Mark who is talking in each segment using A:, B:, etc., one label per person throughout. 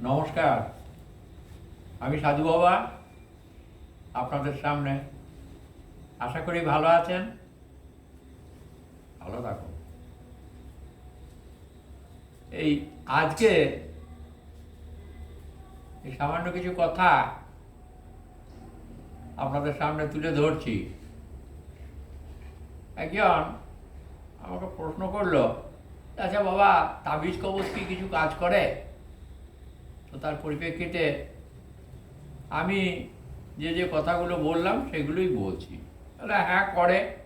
A: নমস্কার। আমি সাধু বাবা, আপনাদের সামনে। আশা করি ভালো আছেন। ভালো থাকুন। এই আজকে এই সামান্য কিছু কথা আপনাদের সামনে তুলে ধরছি। একজন আমাকে প্রশ্ন করল আচ্ছা বাবা, তাবিজ কবচ কি কিছু কাজ করে? তো তার পরিপ্রেক্ষিতে আমি যে যে কথাগুলো বললাম সেগুলোই বলছি। তাহলে হ্যাঁ করে।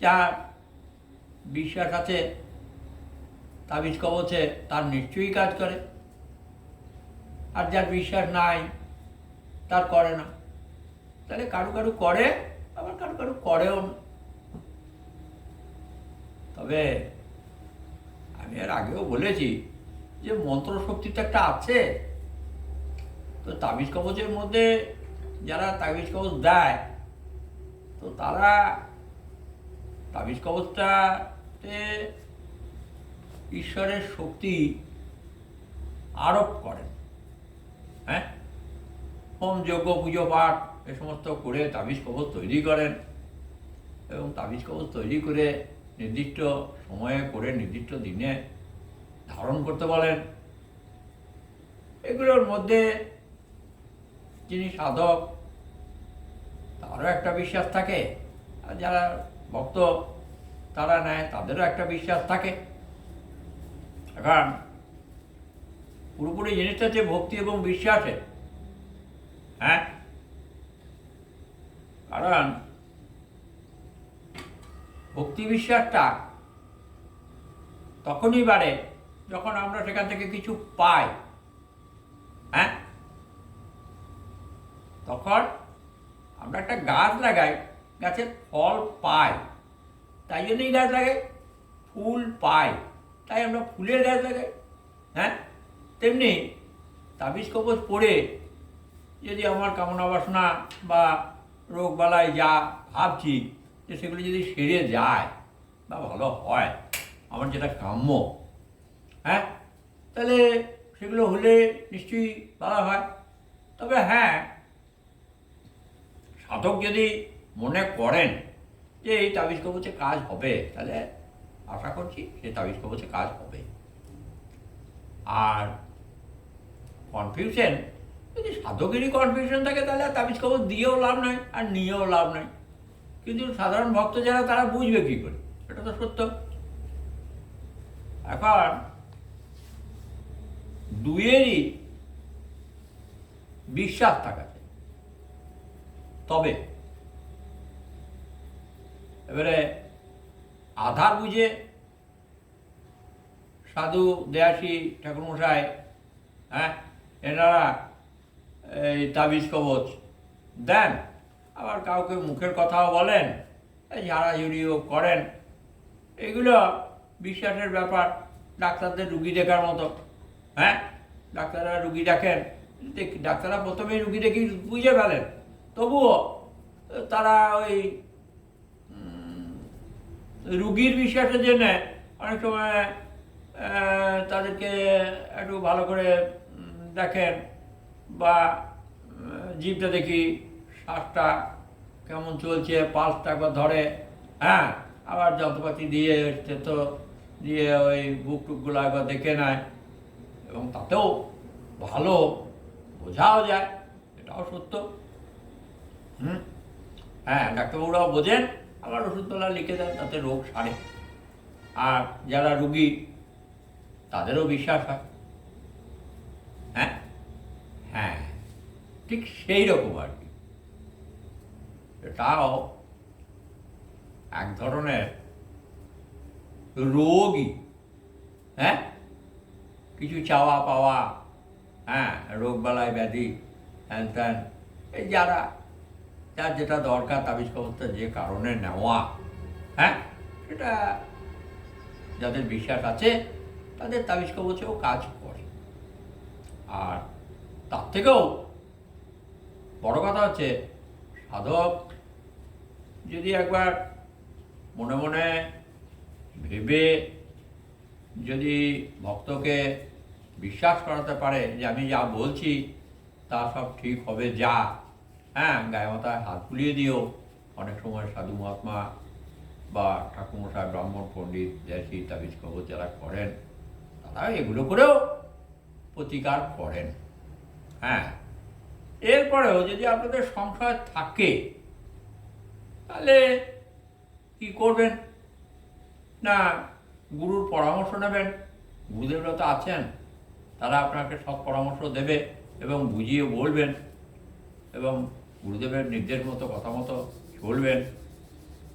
A: যার বিশ্বাস আছে, তাবিজ কবচে তার নিশ্চয়ই কাজ করে। আর যার বিশ্বাস নাই, তার করে না। তাহলে কারু কারু করে, আবার কারু কারু করেও না। তবে আমি এর আগেও বলেছি যে মন্ত্র শক্তি তো একটা আছে, তো তাবিজ কবচের মধ্যে যারা তাবিজ কবচ দেয়, তো তারা তাবিজ কবচটাতে ঈশ্বরের শক্তি আরোপ করেন হ্যাঁ? হোম যজ্ঞ, পুজো, পাঠ, এ সমস্ত করে তাবিজ কবচ তৈরি করেন এবং তাবিজ কবচ তৈরি করে নির্দিষ্ট সময়ে করে নির্দিষ্ট দিনে ধারণ করতে বলেন। এগুলোর মধ্যে যিনি সাধক, তারও একটা বিশ্বাস থাকে। আর যারা ভক্ত, তারা নেয়, তাদেরও একটা বিশ্বাস থাকে। এখন পুরোপুরি জিনিসটা হচ্ছে ভক্তি এবং বিশ্বাসে। হ্যাঁ? কারণ ভক্তি বিশ্বাসটা তখনই বাড়ে যখন আমরা সেখান থেকে কিছু পাই হ্যাঁ? তখন আমরা একটা গাছ লাগাই, গাছের ফল পাই। তাই জন্যই গাছ লাগাই ফুল পাই। তাই আমরা ফুলের গাছ লাগাই হ্যাঁ? তেমনি তাবিজ কবচ পড়ে যদি আমার কামনা বাসনা বা রোগ বালায় যা ভাবছি যে সেগুলো যদি সেরে যায় বা ভালো হয়, আমার যেটা কাম্য হ্যাঁ? তাহলে সেগুলো হলে নিশ্চয়ই ভালো হয়। তবে হ্যাঁ সাধক যদি মনে করেন যে এই তাবিজ কবচে কাজ হবে, তাহলে আশা করছি সে তাবিজ কবচে কাজ হবে। আর কনফিউশন যদি সাধকেরই কনফিউশন থাকে, তাহলে তাবিজ কবচ দিয়েও লাভ নয় আর নিয়েও লাভ নয় কিন্তু সাধারণ ভক্ত যারা, তারা বুঝবে কী করে? এটা তো সত্য। এখন দুয়েরই বিশ্বাস থাকা চাই। তবে এবারে আধার বুঝে সাধু দেয়াসী ঠাকুরমশাই হ্যাঁ এনারা এই তাবিজ কবচ দেন, আবার কাউকে মুখের কথাও বলেন ঝাড়াঝুড়িও করেন, এগুলো বিশ্বাসের ব্যাপার, ডাক্তারদের রুগী দেখার মতো। হ্যাঁ? ডাক্তাররা রুগী দেখেন। দেখ- ডাক্তাররা প্রথমেই রুগী দেখি বুঝে ফেলেন। তবুও তারা ওই রুগীর বিশ্বাসের জন্য অনেক সময় তাদেরকে একটু ভালো করে দেখেন বা জিভটা দেখি, শ্বাসটা কেমন চলছে, পালসটা একবার ধরে হ্যাঁ? আবার যন্ত্রপাতি দিয়ে তো দিয়ে ওই বুক টুকগুলো একবার দেখে নেয়। এবং তাতেও ভালো বোঝাও যায়, এটাও সত্য। হুম? হ্যাঁ ডাক্তারবাবুরাও বোঝেন, আবার ওষুধতলা লিখে দেন, তাতে রোগ সারে। আর যারা রুগী, তাদেরও বিশ্বাস হয়। হ্যাঁ? হ্যাঁ ঠিক সেই রকম আর কি। এটাও এক ধরনের রোগই। হ্যাঁ? কিছু চাওয়া পাওয়া হ্যাঁ রোগ বালাই ব্যাধি হ্যান ত্যান, এই যারা, যার যেটা দরকার তাবিজ কবচটা যে কারণে নেওয়া হ্যাঁ সেটা যাদের বিশ্বাস আছে, তাদের তাবিজ কবচেও কাজ করে। আর তার থেকেও বড় কথা হচ্ছে, সাধক যদি একবার মনে মনে ভেবে যদি ভক্তকে বিশ্বাস করাতে পারে যে আমি যা বলছি, তা সব ঠিক হবে, যা। হ্যাঁ গায়ে মাথায় হাত বুলিয়ে দিও। অনেক সময় সাধু মহাত্মা বা ঠাকুমশাই ব্রাহ্মণ, পণ্ডিত, দেশি তাবিজ কবর যারা করেন তারা এগুলো করেও প্রতিকার করেন। হ্যাঁ এরপরেও যদি আপনাদের সংশয় থাকে, তাহলে কি করবেন? না গুরুর পরামর্শ নেবেন গুরুদেবরা তো আছেন, তারা আপনাকে সব পরামর্শ দেবে এবং বুঝিয়ে বলবেন এবং গুরুদেবের নির্দেশ মতো কথা মতো চলবেন।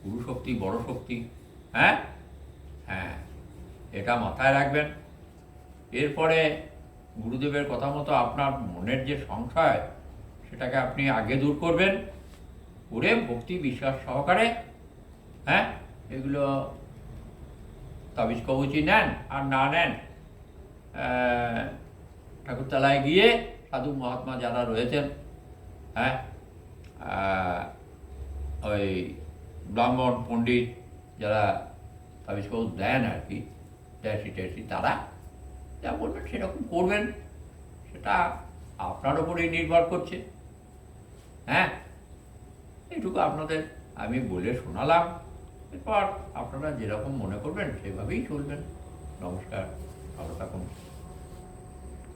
A: গুরু শক্তি, বড় শক্তি হ্যাঁ? হ্যাঁ এটা মাথায় রাখবেন। এরপরে গুরুদেবের কথা মতো আপনার মনের যে সংশয়, সেটাকে আপনি আগে দূর করবেন, করে ভক্তি, বিশ্বাস সহকারে হ্যাঁ? এগুলো তাবিজ কবচি নেন আর না নেন ঠাকুরতলায় গিয়ে সাধু মহাত্মা যারা রয়েছেন হ্যাঁ ওই ব্রাহ্মণ পণ্ডিত যারা তাবিজ কবচ দেন আর কি ট্যাসি ট্যাসি তারা যা বলবেন সেরকম করবেন, সেটা আপনার ওপরেই নির্ভর করছে হ্যাঁ এইটুকু আপনাদের আমি বলে শোনালাম। এরপর আপনারা যেরকম মনে করবেন সেভাবেই চলবেন। নমস্কার ভালো থাকুন।